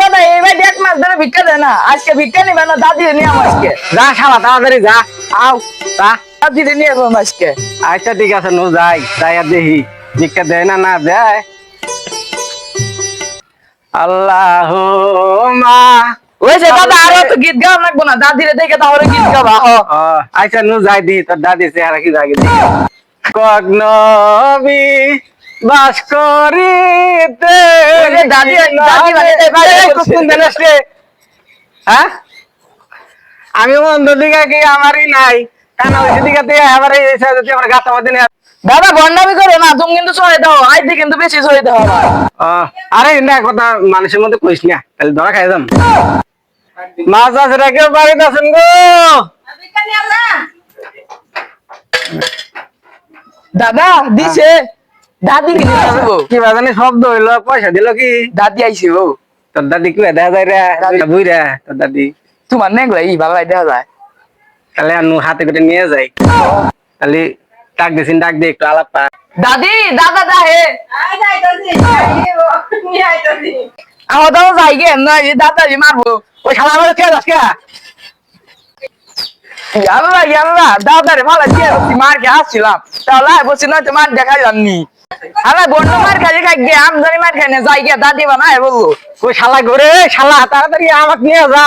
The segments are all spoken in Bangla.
দাদা এই এক মাস ধরে ভিক্ষা দেয় না। আজকে ভিক্ষা নিবে না দাদি নিয়ে আজকে। যা শালা তাড়াতাড়ি যা। আও তা। দাদি নিয়ে আম আজকে। আচ্ছা ঠিক আছে নো যাই যাই আর দেখি। ভিক্ষা দেয় না না দেয়। আল্লাহ মা ওই যে দাদা আরও তো গীত গাওয়া লাগবো না দাদিরে দেখে তাহলে গীত গাবা আচ্ছা নু যাই দি তোর দাদি চেহারা কি দি কগ্নবি বাস করিতে দাদি দাদি রে? হ্যাঁ? আমি অন্ধ দিকে কি আমারই নাই। কানা ওই দিকে আবার এই সাইডে আমার গাছ আমাদের দাদা গন্ডামি করো না তুমি কিন্তু সরে দাও। আইতে কিন্তু বেশি সরে দাও আরে না কথা মানুষের মধ্যে কইস না তাহলে ধরা খাই যাম। মাছ আছে রেখে বাড়িতে আছেন গো? দাদা দিছে। দাদি কি বাজানি শব্দ হইল পয়সা দিল কি? দাদি আইছে বউ। তোর দাদি কি দেখা যায় রে বুই রে তোর দাদি। তোমার নেগলা দেখা যায়। তাহলে আনু হাতে করে নিয়ে যাই। তাহলে ডাক দিছিন ডাক দিয়ে একটু আলাপ দাদি দাদা দা হে। আমার দাদা যাই গে না এই দাদা জি মারবো। ওই শালা আমার কে যাস কে ইয়াল্লা ইয়াল্লা দাদা রে ভালো দিয়ে বসি মার কে আসছিলাম। তাহলে বসি নয়তো মার দেখা যাননি। আরে বন্ধ মার খালি খাই গে আম জানি মার খাই না যাই গে দাদি বানায় বলল। ওই শালা ঘরে শালা তাড়াতাড়ি আমাকে নিয়ে যা।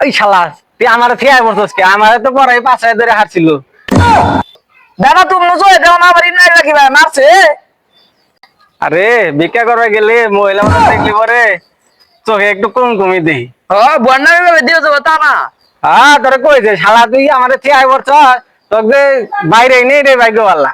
ওই শালা তুই আমার বলছিস কে? আমার তো পরে পাশে ধরে হারছিল। দাদা তুমি নজরে দাও না মারছে? আরে ভিক্ষা করবে গেলে মহিলা মানুষ দেখলি পরে চোখে একটু কম কমি দেই। ও বন্যা দিও যাব তা না। হ্যাঁ তোরা কইছে শালা তুই আমার ফিয়াই বলছ তোকে বাইরে নেই রে ভাগ্য পাল্লা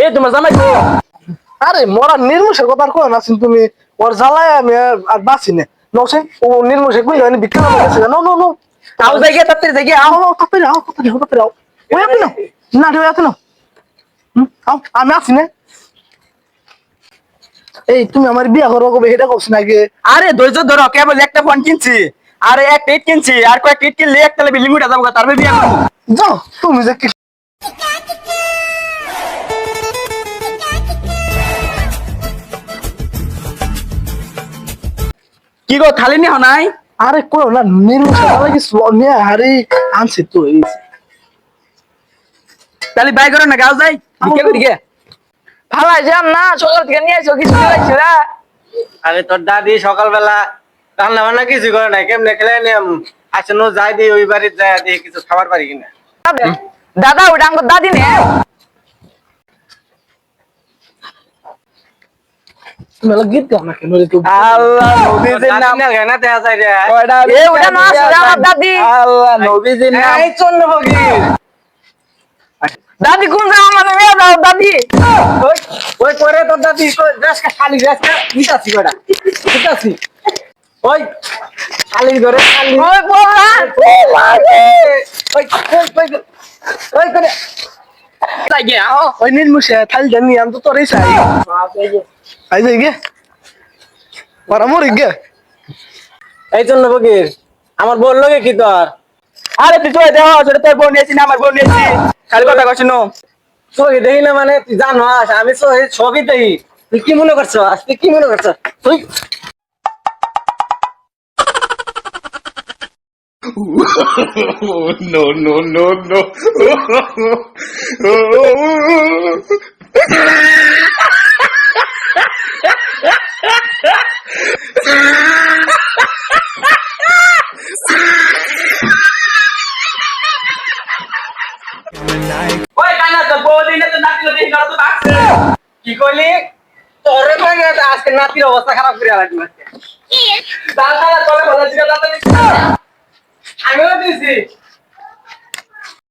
এ তোমার জামাই তো আরে মরা নির্মুষের কথা আর কোন আছেন তুমি ওর জ্বালায় আমি আর- বাঁচি না। নসেন ও নির্মুষে কই আমি বিক্রি করে গেছে। নো নো নো আও তাড়াতাড়ি আও। আও আও তাড়াতাড়ি আও তাড়াতাড়ি আও তাড়াতাড়ি আও। ওই আপনি না না রে আপনি না আও আমি আছি না। এই তুমি আমার বিয়া করব কবে? এটা করছ নাকি আরে ধৈর্য ধরো কেবল একটা ফোন কিনছি আর এক টেট কিনছি আর কয়েক টেট কিনলে একটা বিল্ডিং উঠে যাব তারপরে বিয়ে করব। যাও তুমি যে কি গো খালি নিহ নাই? আরে কো না নিয়ে হারি আনছি তো এই তাহলে বাই করো না গাও যাই বিকে করি গে ভালো যাম না সকাল থেকে নিয়ে আইছো কিছু দিলাইছো না আরে তোর দাদি সকালবেলা রান্না বান্না কিছু করে নাই কেমনে খেলে নিয়ম? আচ্ছা নো যাই দি ওই বাড়িতে যাই দিয়ে কিছু খাবার পারি কিনা? দাদা ওটা আমার দাদি নে। তুমি এলা গীত গাও না কেন তুই আল্লাহ নবীজির নাম না গায় না দেখা যায় রে এ ওটা না আসলে আমার দাদি। আল্লাহ নবীজির নাম এই চন্দ্র ফকির দাদি কোন জায়গা মানে মেয়ে দাও দাদি। ওই ওই করে তোর দাদি দেশকা খালি দেশকা নিতাছি বেটা নিতাছি ওই খালি করে খালি ওই বলা ওই ওই ওই ওই করে লাগে আও ওই নির্মুষে থাল জানি আমি তো তোরই চাই আই যাই গে। ওরা মরি গে। এই চন্দ্র ফকির আমার বলল কি তোর? আরে তুই চলে দেওয়া সেটা তোর বোন নিয়েছি না আমার বোন নিয়েছি। খালি কথা কছি নো দেখি না মানে তুই জানাস আমি তো এই ছবি দেখি। তুই কি মনে করছ? তুই কি মনে করছ? তুই no, no, no, no. কইলি তোরে মানে আজকে নাতির অবস্থা খারাপ করে লাগবে দাদা চলে ভালো ছিল দাদা আমিও দিছি।